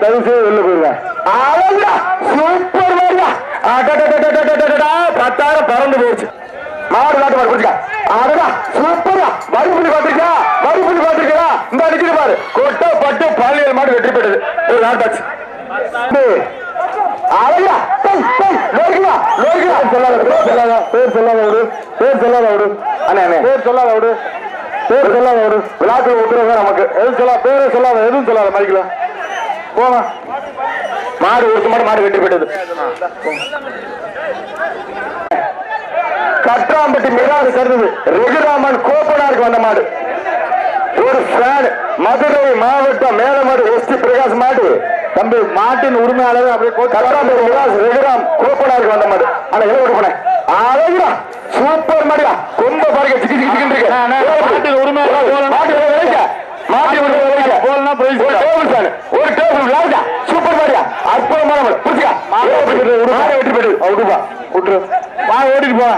தயவு செய்து வெளில போயிருவேன் சூப்பர் மாதிரியா பத்தாயிரம் பறந்து போயிடுச்சு மாடு நாட்டு மாடு குடிச்சா அடடா சூப்பரா வரி புள்ளி பாத்திருக்கியா வரி புள்ளி பாத்திருக்கியா இந்த அடிக்கிற பாரு. கொட்ட பட்டு பாலியல் மாடு வெற்றி பெற்றது. ஒரு நாட்டாச்சு அழகா லோகியா லோகியா சொல்லாத பேர் சொல்லாத பேர் சொல்லாத விடு பேர் சொல்லாத விடு. அண்ணே பேர் சொல்லாத விடு பேர் சொல்லாத விடு. விழாக்கள் நமக்கு. எதுவும் சொல்லாத பேரே சொல்லாத எதுவும் சொல்லாத மதிக்கலாம் போங்க மாடு ஒரு மாடு மாடு வெற்றி பெற்றது கட்ராம்பட்டி மிராது கருது ரகுராமன் கோப்பனாருக்கு வந்த மாடு. ஒரு ஃபேன் மதுரை மாவட்டம் மேலமாடு எஸ் டி பிரகாஷ் மாடு. தம்பி மாட்டின் உரிமையாளர் அப்படியே கோச்சு கட்ராம்பட்டி மிராஸ் ரகுராம் கோப்பனாருக்கு வந்த மாடு. ஆனா எவ்வளவு கொடுப்பனே அழகுடா சூப்பர் மாடுடா. கொம்ப பாருங்க சிக்கி சிக்கி சிக்கி இருக்கு. மாட்டின் உரிமையாளர் போலனா- மாட்டு விலைக்க மாட்டு விலைக்க போலனா பிரைஸ் ஒரு டேபிள் ஃபேன் ஒரு டேபிள் அற்புதமான மாடு மாடு வெற்றி மாடு பெற்று விடுப்பா விட்டுரு. வா ஓடிட்டு போங்க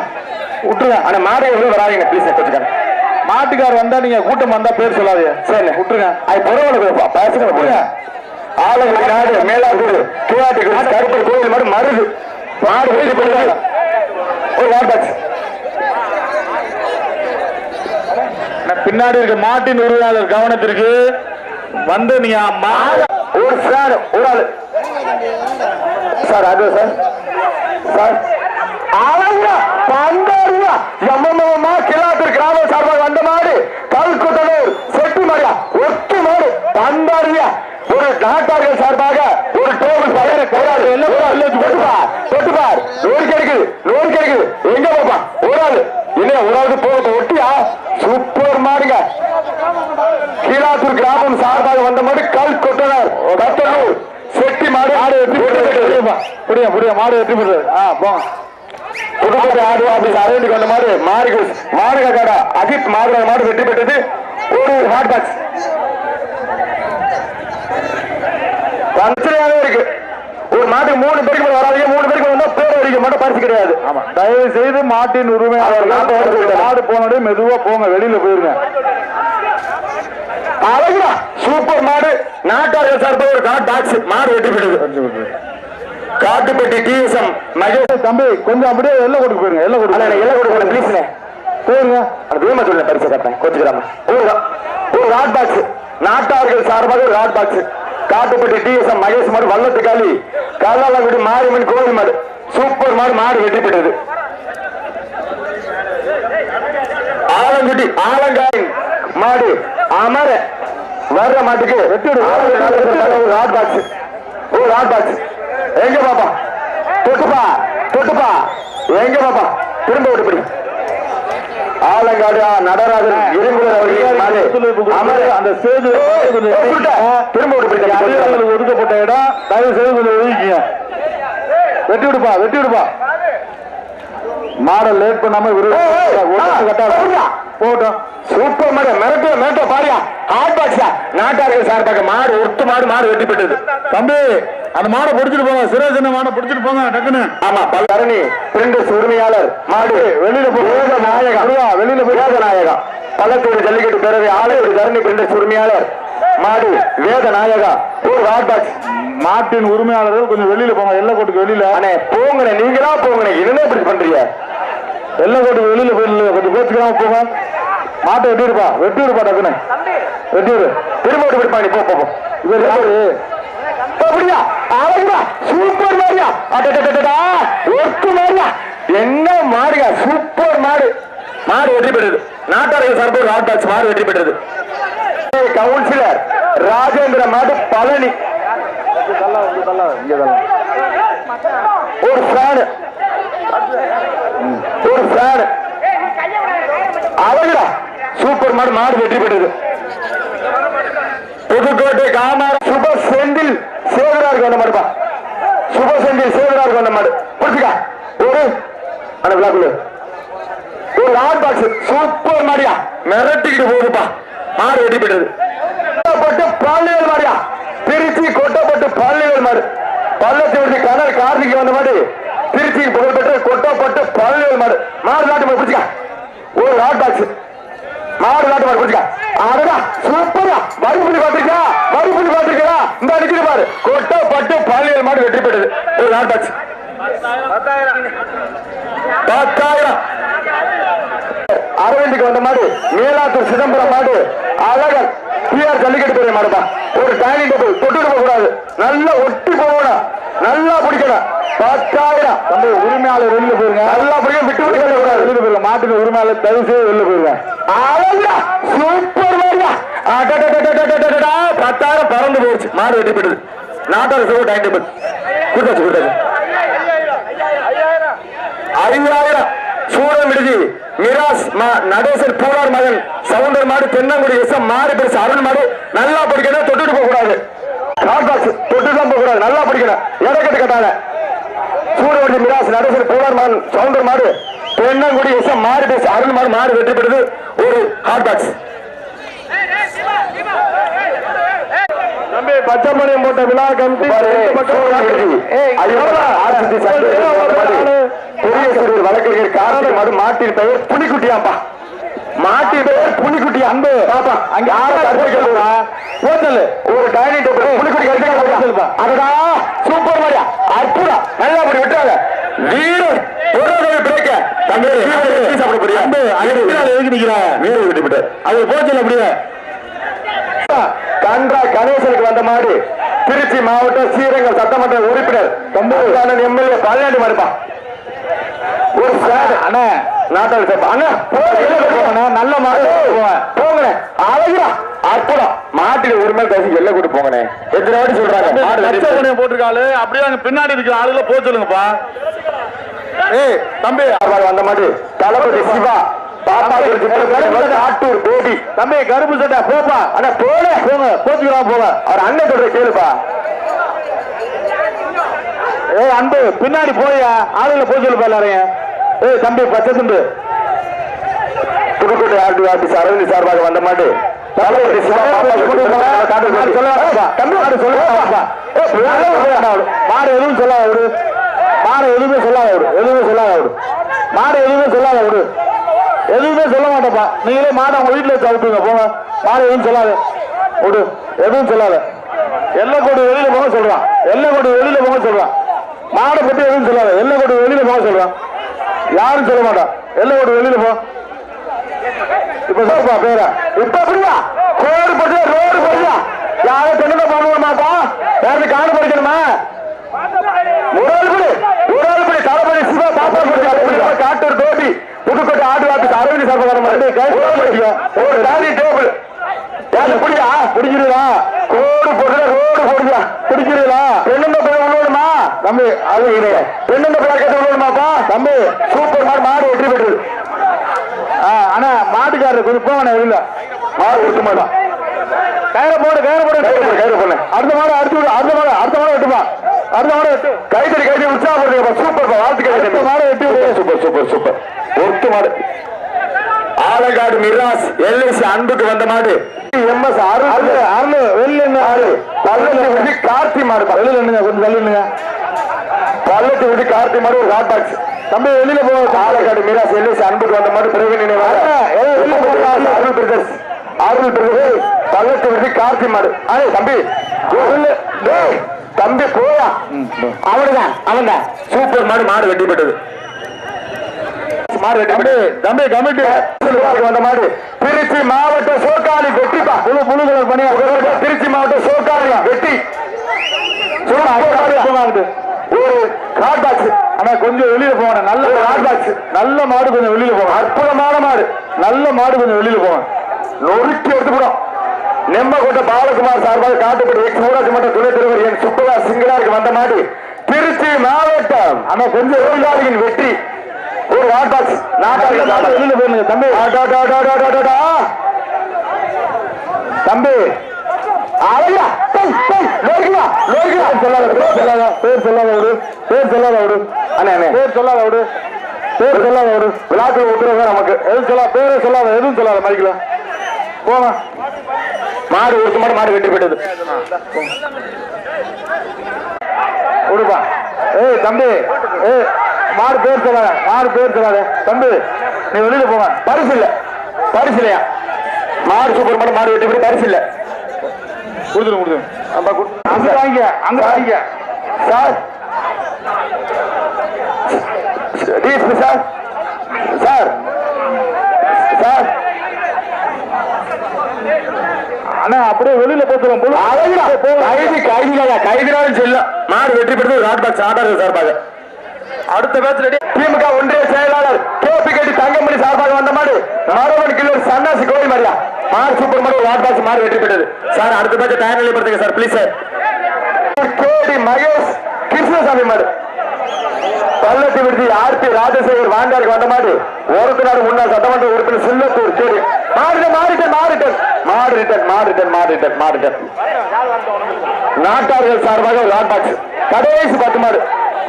விட்டுருங்க. ஆனா மாடு எவ்வளவு வராதீங்க ப்ளீஸ் கொஞ்சம் மாட்டுக்கார் வந்தா நீங்க கூட்டம் வந்தா பேர் சொல்லாதீங்க. சரி விட்டுருங்க. அது பரவாயில்ல பேசுங்க போடுங்க ஆளுங்களுக்கு நாடு மேலாத்தூர் கிவாட்டி கருப்பர் கோயில் மாடு மருது. மாடு வெற்றி பெற்று ஒரு வாட்டாச்சு பின்னாடி இருக்க மாட்டின் உரிமையாளர் கவனத்திற்கு வந்து நீங்க மா- ஒரு ஃபேன் ஒரு ஆளு சார் அது சார். சார். அழகா பந்தாருவா எம்மம்மா கிளாத்தூர் கிராம சார்பாக வந்த மாடு கல்குட்டனூர் செட்டு மாடியா ஒட்டு மாடு பந்தாருவியா ஒரு நாட்டார்கள் சார்பாக ஒரு டேபிள் பயிர கையாடு தொட்டுப்பார் தொட்டுப்பார் கிடைக்குது நோடி கிடைக்குது எங்க பாப்பா ஒரு ஆளு என்ன ஒரு ஆளுக்கு போக ஒட்டியா சூப்பர் மாடுங்க கீழாத்தூர் கிராமம் சார்பாக வந்த மாடு கல் கொட்டனர் கட்டனூர் செட்டி மாடு ஆடு வெற்றி பெற்றது. புரிய மாடு வெற்றி பெற்றது ஆ போங்க புதுக்கோட்டை ஆடு ஆபீஸ் அரேண்டுக்கு வந்த மாடு மாடு மாடுக கடை அஜித் மாடு மாடு வெற்றி பெற்றது. ஒரு ஹாட் பாக்ஸ் பிரச்சனையாவே இருக்கு. ஒரு மாட்டுக்கு மூணு பேருக்கு மேல வராதீங்க மூணு பேருக்கு வந்தா பேர் அடிக்க மட்டும் பரிசு கிடையாது. ஆமா. தயவு செய்து மாட்டின் அவர் நாட்டை உரிமையாளர் எடுத்துக்கிட்டாரு. மாடு போனோடே மெதுவா போங்க வெளியில போயிருங்க. அழகுடா சூப்பர் மாடு. நாட்டார்கள் சார்பாக ஒரு காட் பாக்ஸ் மாடு வெற்றி பெற்றது. காட்டுப்பட்டி டிஎஸ்எம் மகேஷ் தம்பி கொஞ்சம் அப்படியே எல்லை கொடுக்க போயிருங்க எல்லை கொடுக்க எல்லாம் கொடுக்கல ப்ளீஸ்ண்ணே போயிருங்க அந்த பீமா சொல்ல பரிசு கேட்பேன் கோச்சுக்கிறாம. ஒரு ஒரு ராட் பாக்ஸ் நாட்டார்கள் சார்பாக ஒரு rod box Kattupatti TSM Mahesh மாடு வல்லத்துக்காளி. கல்லாலங்குடி மாரியம்மன் கோவில் மாடு. சூப்பர் மாடு மாடு வெற்றி பெற்றது. ஆலங்குடி ஆலங்காயின் மாடு. அமர வர்ற மாட்டுக்கு ஒரு ராட் பாக்ஸ் ஒரு ராட் பாக்ஸ் எங்க பாப்பா? தொட்டுப்பா தொட்டுப்பா. எங்க பாப்பா? திரும்ப விட்டுப்படி ஆலங்காடு நடராஜன் அந்த ஸ்டேஜ் திரும்ப ஒதுக்கப்பட்ட இடம். தயவு செய்து கொஞ்சம் ஒதுக்கிங்க வெட்டி விடுப்பா வெட்டி விடுப்பா. மாடை லேட் பண்ணாம விரு போட்டோம். சூப்பர் மாடு மிரட்ட மிரட்ட பாரியா. ஹாட் பாக்ஸா நாட்டார்கள் சார்பாக மாடு ஒட்டு மாடு மாடு வெட்டி பெற்றது. தம்பி அந்த மாடை பிடிச்சிட்டு போங்க. சிரேசன மாடை பிடிச்சிட்டு போங்க டக்குன்னு. ஆமா பல்லரணி பிரிண்டஸ் உரிமையாளர் மாடு. வெளியில போ வேத நாயகம் முருகா, வெளியில போய் வேத நாயகம் பள்ளத்தூர் ஜல்லிக்கட்டு பேரவை ஆலையூர் தரணி பிரிண்டஸ் உரிமையாளர் மாடு. வேத நாயகா ஒரு மாட்டின் உரிமையாளர்கள் கொஞ்சம் வெளியில போங்க. எல்லை கோட்டுக்கு வெளியில. போங்கண்ணே நீங்களா போங்கண்ணே? என்ன இப்படி பண்றீங்க? எல்லை கோட்டுக்கு வெளியில போயிடல கொஞ்சம் பேச்சுக்காம போங்க மாட்டை வெட்டி விடுப்பா வெட்டி விடுப்பா டக்குன்னு. வெட்டி விடு திரும்ப விட்டு விடுப்பா நீ போ போ, இவர் யாரு அப்படியா அழகுடா சூப்பர் மாரியா அடடடடடா. ஒட்டு மாரியா என்ன மாடுயா சூப்பர் மாடு. மாடு வெற்றி பெற்றது. நாட்டார்கள் சார்பு ராட் பாக்ஸ் மாடு வெற்றி பெற்றது. கவுன்சிலர். ராஜேந்திர மாடு பழனி. ஒரு ஃபேனு. ஒரு ஃபேனு அழகுடா சூப்பர் மாடு மாடு வெற்றி பெற்றது. புதுக்கோட்டை காமார சுப செந்தில் சேவராருக்கு வந்த மாடுப்பா. சுப செந்தில் சேவராருக்கு வந்த மாடு. புடிச்சுக்கா ஒரு அந்த விழாக்குள்ள. ஒரு ஹாட் பாக்ஸ் சூப்பர் மாடியா? மிரட்டிக்கிட்டு போகுதுப்பா. மாடு வெட்டி பெற்றது. கொட்டப்பட்டு பாலியல் மாடியா? திருச்சி கொட்டப்பட்டு பாலியல் மாடு. பள்ளத்தி கனல் கார்த்திகை வந்த மாடு. திருச்சி புகழ்பெற்ற கொட்டப்பட்டு பழனியல் மாடு. மாடு நாட்டு மாடு பிடிச்சிக்கா. ஒரு ஹாட் பாக்ஸ் மாடு நாட்டு மாடு பிடிச்சிக்கா. அடடா சூப்பரா மறுபடி பாத்திருக்கியா மறுபடி பாத்திருக்கியா இந்த அடிக்கிற பாரு. கொட்டை பட்டு பாலியல் மாடு வெற்றி பெற்றது. ஒரு நாள் பாக்ஸ் பத்தாயிரம். அரவிந்துக்கு வந்த மாடு மேலாத்தூர் சிதம்பரம் மாடு அழகர் பிஆர் ஜல்லிக்கட்டு பெரிய மாடுப்பா ஒரு டைனிங் டேபிள் தொட்டு கூடாது நல்லா ஒட்டி போகணும். நல்லா பிடிக்கணும். பத்தாயிரம். தம்பி உரிமையாளர் வெளியில போயிருங்க. நல்லா பிடிக்கும் விட்டு விட்டு கூடாது வெளியில போயிருங்க. மாட்டுக்கு உரிமையாளர் தயவு செய்து வெளியில போயிருங்க. அழகா சூப்பர் மாதிரியா பத்தாயிரம் பறந்து போச்சு. மாடு வெட்டிப்பட்டது நாட்டார் சிவ டைம் டேபிள் கொடுத்தாச்சு கொடுத்தாச்சு. ஐயாயிரம். சூரன் விடுதி. மிராஸ் நடேசன் பூலார் மகன். சவுந்தர் மாடு தென்னங்குடி எஸ் பெருசு. அருண் மாடு நல்லா படிக்கணும். தொட்டுட்டு போக கூடாது கால்பாக்ஸ் தொட்டு தான் போக கூடாது நல்லா பிடிக்கணும். இடக்கட்டு கட்டாத. சூரவடி மிராஸ் நடேசர் பூலார் மகன் சவுண்டர் மாடு தென்னங்குடி எஸ் மாடு பெருசு அருண் மாடு மாடு வெற்றி பெறுது. ஒரு ஹாட் பாக்ஸ் பச்சைமணியம் போட்ட விழா கமிட்டி பெரிய வழக்கறிஞர் மது மாட்டின் பெயர் புலிக்குட்டியாம்பா. மாட்டின் பெயர் புலிக்குட்டி அன்பு. பாப்பா அங்க யார கருத்துக்கா போட்டல் ஒரு டைனிங் டேபிள் புலிக்குட்டி கருத்துக்கா அதடா சூப்பர் மாதிரியா அற்புதம். நல்லா அப்படி விட்டாங்க வீரர் பொருளாதார பிரேக்க தம்பி சாப்பிட போறியா? அன்பு எதுக்கு நிக்கிறேன்? வீரர் விட்டு விட்டு. அது போச்சல் அப்படியே கன்றா கணேசனுக்கு வந்த மாதிரி திருச்சி மாவட்ட ஸ்ரீரங்கம் சட்டமன்ற உறுப்பினர் எம்எல்ஏ பழனி மறுப்பா ஒரு அண்ணா நாட்டாளி சார் அண்ணா நல்ல மாடு. போங்கண்ணே. அழகுடா அற்புதம். மாட்டில் ஒரு மேல் பேசி எல்லை கூட்டு போங்கண்ணே. எத்தனை வாட்டி சொல்றாங்க? மாடு போட்டிருக்காளு. அப்படியே அங்க பின்னாடி இருக்கிற ஆளுல போக சொல்லுங்கப்பா. ஏய் தம்பி. அவர் வந்த மாதிரி தளபதி சிவா. ஆட்டூர் பேபி தம்பி கருப்பு சட்டை. போப்பா. அண்ணா போல போங்க போச்சுக்கலாம் போங்க. அவர் அண்ணன் சொல்ற கேளுப்பா. ஏய் அன்பு பின்னாடி போயா ஆளுல போக சொல்லுப்பா எல்லாரையும். ஏய் தம்பி பச்சை துண்டு. புதுக்கோட்டை ஆர்டி ஆபீஸ் அரவிந்த் சார்பாக வந்த மாட்டு. மாடு எதுவும் சொல்லாத விடு மாடு எதுவுமே சொல்லாத விடு எதுவுமே சொல்லாத விடு மாடு எதுவுமே சொல்லாத விடு எதுவுமே சொல்ல மாட்டேப்பா. நீங்களே மாடு அவங்க வீட்டுல அவுட்டுங்க போங்க. மாடு எதுவும் சொல்லாத. விடு. எதுவும் சொல்லாத. எல்லைக்கோடு வெளியில போக சொல்றான். எல்லைக்கோடு வெளியில போக சொல்றான். மாடை பத்தி எதுவும் சொல்லாத. எல்லைக்கோடு வெளியில போக சொல்றான். யாரும் சொல்ல மாட்டான் எல்லாம் ஒரு வெளியில போ. இப்ப சொல்லுப்பா பேர. இப்ப அப்படியா கோடு பட்டு ரோடு படுதா யாரும் தொண்ணூறு பண்ண மாட்டா. யாரும் காடு படிக்கணுமா ஒரு ஆள் படி ஒரு ஆள் படி தளபதி சிவா பாப்பா படி காட்டூர் கோபி புதுக்கோட்டை ஆட்டு வாக்கு அரவிந்த் சர்வகாரம் ஒரு ராணி டேபிள். யாரு புரியா புடிச்சிருதா கோடு போடுற ரோடு போடுதா பிடிச்சிருதா தம்பி அது இது. பெண்ணுங்க பிளாக்கெட் உள்ளோடுமாப்பா தம்பி சூப்பர் மாடு மாடு வெற்றி பெற்றது. ஆ, அண்ணா மாட்டுக்காரரு கொஞ்சம் போங்கண்ணே வெளியில மாடு விட்டு மாட்டான் கயிறை போடு கயிறை போடு. கயிறு போடு. அடுத்த மாடு அடுத்த அடுத்த மாடு அடுத்த மாடு வெட்டுப்பா. அடுத்த மாடு வெட்டு. கைத்தறி கைத்தறி உற்சாகப்படுத்துங்க சூப்பர் வாழ்த்துக்கள் அடுத்த மாடு வெட்டி. விடு. சூப்பர் சூப்பர் சூப்பர் ஒத்து மாடு. ஆலங்காடு மிராஸ் எல்ஐசி அன்புக்கு வந்த மாடு. எம்எஸ் அருள். அருள். நின்னு ஆறு விட்டு கார்த்தி மாடு நின்னுங்க கொஞ்சம் தள்ளி நின்னுங்க பல்லட்டு விட்டு கார்த்தி மாடு ஒரு ஹாட் பாக்ஸ். தம்பி வெளியில போ. ஆலங்காடு மிராஸ் எல்ஐசி அன்புக்கு வந்த மாடு பிறகு நினைவாக அருள் பிரதர்ஸ் அருள் பிரதர்ஸ் பல்லட்டு விட்டு கார்த்தி மாடு அடே தம்பி தம்பி போயா. அவனுதான் அவன்தான். சூப்பர் மாடு மாடு வெட்டி பெற்றது மாடு வெட்டி தம்பி தம்பி கமிட்டி. வந்த மாடு திருச்சி மாவட்ட சோக்காளி வெட்டிப்பா. புழு புழு கலர் திருச்சி மாவட்ட சோக்காளி வெட்டி. போங்க காட் பாக்ஸ் அண்ணா கொஞ்சம் வெளியில போங்க நல்ல ஹாட் பாக்ஸ் நல்ல மாடு கொஞ்சம் வெளியில போங்க. அற்புதமான மாடு. நல்ல மாடு கொஞ்சம் வெளியில போங்க. நொறுக்கி எடுத்துக்கிறோம் நெம்மகோட்டை பாலகுமார் சார்பாக காட்டுப்படி எக்ஸ் ஊராட்சி மன்ற துணைத் தலைவர் என் சுப்பதா சிங்கராருக்கு வந்த மாடு. திருச்சி மாவட்டம். அண்ணா கொஞ்சம் தொழிலாளியின் வெற்றி. ஒரு ஹாட் பாக்ஸ் நல்ல மாடு நாட்டாளி வெளியில போயிருங்க தம்பி. தம்பி. பேர் சொல்லாத பேர் சொல்லாத பேர் சொல்லாத விடு பேர் சொல்லாத விடு அண்ணே, அண்ணே. பேர் சொல்லாத விடு பேர் சொல்லாத விடு விழாக்கள் உத்தரவு நமக்கு. எதுவும் சொல்லாத பேரே சொல்லாத எதுவும் சொல்லாத மைக்கில் போங்க மாடு ஒரு மாடு மாடு வெற்றி பெற்றது விடுப்பா ஏய் தம்பி. ஏய் மாடு பேர் சொல்லாத மாடு பேர் சொல்லாத. தம்பி நீ வெளியில போங்க பரிசு இல்ல. பரிசு இல்லையா? மாடு சூப்பர் மாடு மாடு வெட்டி போய் பரிசு இல்ல. கொடுத்துருங்க கொடுத்துருங்க. நம்ம அங்க வாங்க அங்க வாங்க. Sir. DSP sir. Sir. Sir. அண்ணா அப்படியே வெளியில போத்துறோம் அழகுடா. கைது கைதியா கைதினாலும் செல்லும் மாடு வெற்றி பெற்றது ராட் பாக்ஸ் சார்பாக அடுத்த மேட்ச் ரெடி திமுக ஒன்றிய செயலாளர் கேபி கட்டி தங்கமணி சார்பாக வந்த மாடு. மரவன் கில்லர் சன்னாசி கோழி மாரியா ஆர் சூப்பர் மாடு ராட் பாக்ஸ் மாடு வெற்றி பெற்றது சார் அடுத்த மேட்ச் தயார் நிலைப்படுத்துங்க sir please sir. KD Mahesh Krishnasamy மாடு. பள்ளத்தி விடுதி ஆர்பி ராஜசேகர் வாண்டாருக்கு வந்த மாதிரி ஒருத்தநாடு முன்னாள் சட்டமன்ற உறுப்பினர் சில்லத்தூர் கேடி மாறிட்டன் மாறிட்டன் மாறிட்டன் மாறிட்டன் மாறிட்டன் மாறிட்டன் மாறிட்டன் நாட்டார்கள் சார்பாக ஒரு ஹாட் பாக்ஸ். கடைசி பத்து மாடு.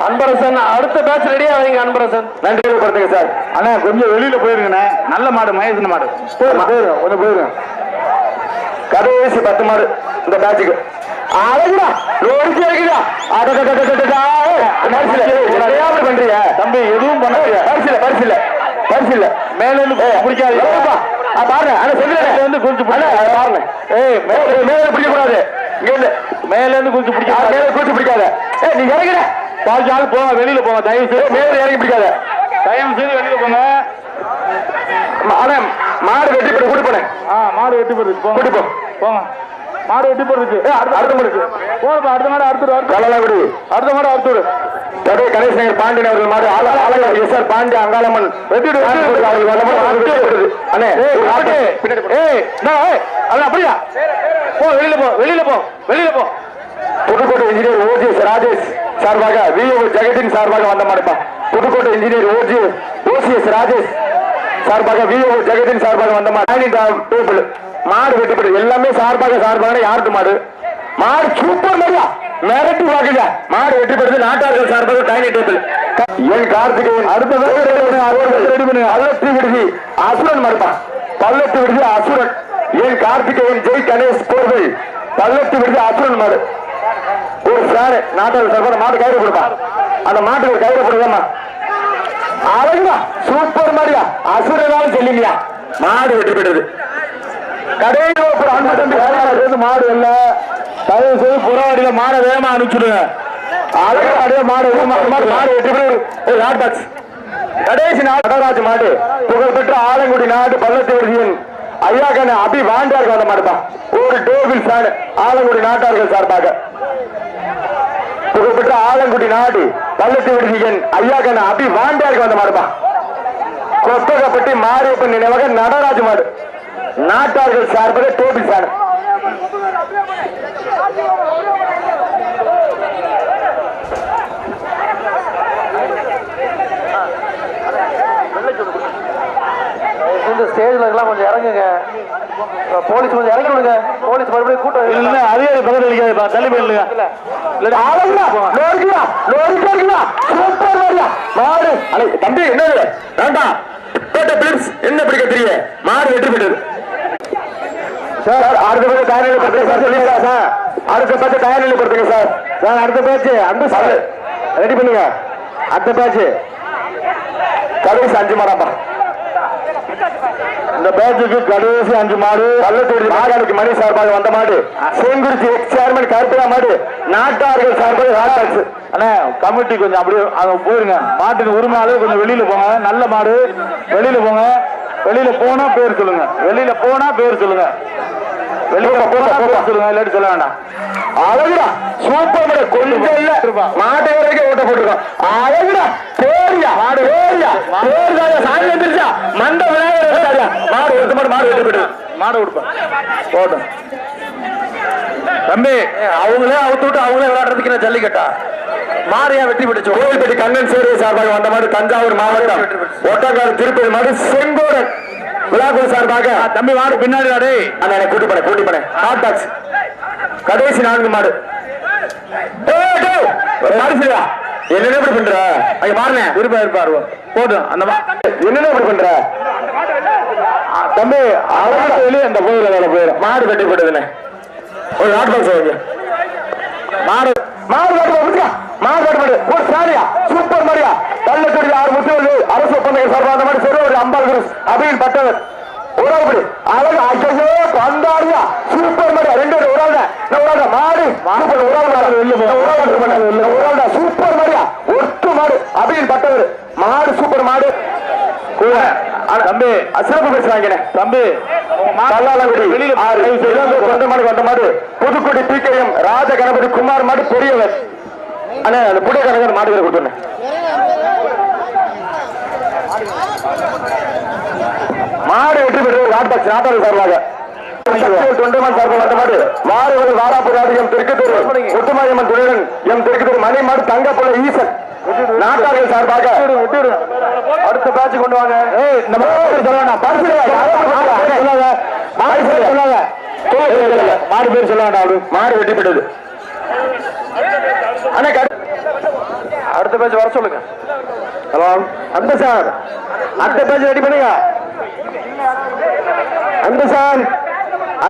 அன்பரசன் அடுத்த பேட்ச் ரெடியா வைங்க அன்பரசன். நன்றி கொடுத்துங்க சார். அண்ணா கொஞ்சம் வெளியில போயிருங்கண்ணே. நல்ல மாடு மகேசன் மாடு. போயிரும் கொஞ்சம் போயிரும் கடைசி பத்து மாடு இந்த பேட்சுக்கு அழகுடா. நோடிச்சு இருக்குதா பண்றியா? தம்பி எதுவும் பண்ண முடியாது. பரிசில்ல பரிசில்ல பரிசில்ல மேல இருந்து பிடிக்காது பாருங்க. அண்ணா சொல்லுங்க. வந்து கொஞ்சம். பாருங்க. ஏய் மேல மேல பிடிக்க கூடாது இங்க இல்ல மேல இருந்து கொஞ்சம் பிடிக்காது மேல பிடிக்காத. ஏய் நீ இறங்குற ஆள் போங்க வெளியில போங்க தயவு செய்து மேல இறங்கி பிடிக்காத. தயவு செய்து வெளியில போங்க. மாடு வெட்டி போட்டு கூட்டு போனேன் ஆ மாடு வெட்டி போங்க. கூட்டி போ. போங்க. மாடு வெட்டி போடுது அடுத்த அடுத்த மாடு போடுப்பா அடுத்த மாடு அடுத்து அடுத்து கலலாகுடி. அடுத்த மாடு அடுத்து கடை கணேஷ் நகர் பாண்டியன் அவர்கள் மாடு ஆலங்காடு எஸ் ஆர் பாண்டிய அங்காளம்மன். அப்படியா? போ வெளியில போ வெளியில போ வெளியில போ. Pudukkottai engineer OGS Rajesh. சார்பாக விஓ ஜெகத்தின் சார்பாக வந்த மாடுப்பா. Pudukkottai engineer OG OCS Rajesh சார்பாக விஓ ஜெகத்தின் சார்பாக வந்த மாடு. டேபிள் மாடு வெட்டிப்படு எல்லாமே சார்பாக சார்பாக யாருக்கு மாடு? மாடு சூப்பர் மரியா மிரட்டி வாக்குங்க மாடு வெட்டிப்படுது நாட்டார்கள் சார்பாக டைனி டேபிள் என் கார்த்திகேயன் அடுத்த ரெடி பண்ணு விடுதி அசுரன் மாடுப்பா. பல்லத்து விடுதி அசுரன். என் கார்த்திகேயன் ஜெய் கணேஷ் கோவில். பல்லத்து விடுதி அசுரன் மாடு. ஒரு சாரு நாட்டாளர் சார் மாட்டு கயிறு கொடுப்பா. அந்த மாட்டுக்கு ஒரு கயிறு கொடுக்காமா அழகுமா. சூப்பர் மாடியா. அசுரனாலும் செல்லிங்கயா மாடு வெற்றி பெற்றது கடையில் ஒரு அன்பு வேலையாளர் மாடு இல்ல. தயவு செய்து புறவாடியில மாடை வேகமா அனுப்பிச்சுடுங்க. அழகு அடைய மாடு ஒரு மாடு மாடு மாடு வெற்றி பெற்று ஒரு ஹாட் பாக்ஸ் கடைசி நாடு நடராஜ் மாடு. புகழ்பெற்ற ஆலங்குடி நாடு பள்ளத்தி விடுதியின் ஐயா கண்ண அபி வாண்டியாருக்கு வந்த மாட்டுதான் ஒரு டேபிள் சார் ஆலங்குடி நாட்டார்கள் சார்பாக. புகழ்பெற்ற ஆலங்குடி நாடு பள்ளத்தி விடுதியின் ஐயா கண்ண அபி வாண்டியாருக்கு வந்த மாடுப்பா. கொத்தகப்பட்டி மாரியப்பன் நினைவாக நடராஜ் மாடு. நாட்டார்கள் இந்த ஸ்டேஜ்ல எல்லாம் கொஞ்சம் இறங்குங்க. போலீஸ் கொஞ்சம் இறங்கி விடுங்க போலீஸ் மறுபடியும் கூட்டம் இல்ல அதிகாரி பக்கத்துல இருக்காதுப்பா தள்ளி தம்பி என்னது வேண்டாம். என்ன பிடிக்க தெரிய மாடு வெற்றி பெற்றது. சார் அடுத்த பேச்சு தயார் நிலைப்படுத்துங்க சார். சொல்லுங்க சார். அடுத்த பேச்சு தயார் நிலைப்படுத்துங்க சார். சார் அடுத்த பேச்சு. அன்பு சார். ரெடி பண்ணுங்க. அடுத்த பேச்சு. கடைசி அஞ்சு மாடாப்பா. இந்த பேட்சுக்கு கடைசி அஞ்சு மாடு கள்ளத்தூர் மாகாணிக்கு மணி சார்பாக வந்த மாடு. செங்குறிச்சி எக்ஸ் சேர்மன் கருப்பிடா மாடு நாட்டார்கள் சார்பாக ராட்டாக்ஸ் அண்ணே கமிட்டி கொஞ்சம் அப்படியே அங்க போயிருங்க. மாட்டின் உரிமையாளர் கொஞ்சம் வெளியில போங்க. நல்ல மாடு. வெளியில போங்க. வெளியில போனா பேர் சொல்லுங்க. வெளியில போனா பேர் சொல்லுங்க. பேர் இல்லாட்டி சொல்ல வேண்டாம். அழகுடா. சூப்பர் இல்ல மாட்டு வரைக்கும் ஓட்ட போட்டுருக்கோம். அழகுடா. பேரியா. மாடு. பேரியா. சாமி வந்துருச்சா மண்ட விநாயகர் மாடு ஒருத்த மாடு மாடு வெட்டி போயிட்டு மாடு கொடுப்பேன் போட்டும் தம்பி அவங்களே அவுத்து விட்டு அவங்களே விளையாடுறதுக்கு என்ன ஜல்லிக்கட்டா? மாரியா வெற்றி பெற்றுச்சு கோயில்பட்டி கண்ணன் சேரிய சார்பாக வந்த மாடு தஞ்சாவூர் மாவட்டம். ஒட்டக்காடு திருப்பதி மாடு செங்கோடன். விழாக்குழு சார்பாக தம்பி மாடு பின்னாடி வாடே. அண்ணா எனக்கு கூட்டி போனேன் கூட்டி போனேன் ஹாட் டாக்ஸ் கடைசி நான்கு மாடு. மாரிசியா என்னென்ன இப்படி பண்ற? அங்க பாருங்க இருப்பா இருப்பா இருப்பா போட்டும் அந்த என்னென்ன இப்படி பண்ற? தம்பி அவங்க வெளியே அந்த கோயில வேலை போயிடும் மாடு வெட்டி போட்டதுண்ணே ஒரு ஹாட் பாக்ஸ் வைங்க. மாடு மாடு மாடு மாடு மாடு ஒரு சாரியா சூப்பர் மாடியா தள்ளக்கூடிய ஆறு முத்துவது அரசு ஒப்பந்தங்கள் சார்பாக அந்த மாதிரி செல்வரி அம்பாள் குரு பட்டவர். ஒரு ஆள் படி அழகு ஐயோ பந்தாரியா சூப்பர் மாடு ரெண்டு பேரும் ஆள் தான் மாடு மாடு. ஆள் தான் சூப்பர் மாடியா ஒட்டு மாடு அப்படின்னு பட்டவர். மாடு சூப்பர் மாடு. கூட தம்பி சிறப்பு பேசுவாங்க தம்பி மாடு வெளியில கொண்ட மாடு கொண்ட மாடு. புதுக்குடி பிகேஎம் ராஜ கணபதி குமார் மாடு பெரியவர். அண்ணா அந்த புதிய கணக்கர் மாடுகளை கொடுத்துருங்க மாடு வெற்றி பெற்று ராட்பாக்ஸ் நாட்டாளர் சார்பாக தொண்டைமான் சார்பாக வந்த மாடு மாறுவது வாராப்பு நாடு எம் திருக்கத்தூர் முத்துமாரியம்மன் துணையுடன் எம் திருக்கத்தூர் மணி மாடு தங்கப்புல ஈசன் நாட்டாளர் சார்பாக அடுத்த பேட்ச் கொண்டு வாங்க நம்ம பேர். மாடு பேர். சொல்லு. மாடு பேர் வேண்டாம். மாடு வெட்டி பெற்றது அண்ணா அடுத்த பேஜ் வர சொல்லுங்க. ஹலோ அந்த சார். அடுத்த பேஜ் ரெடி பண்ணுங்க. அந்த சார்.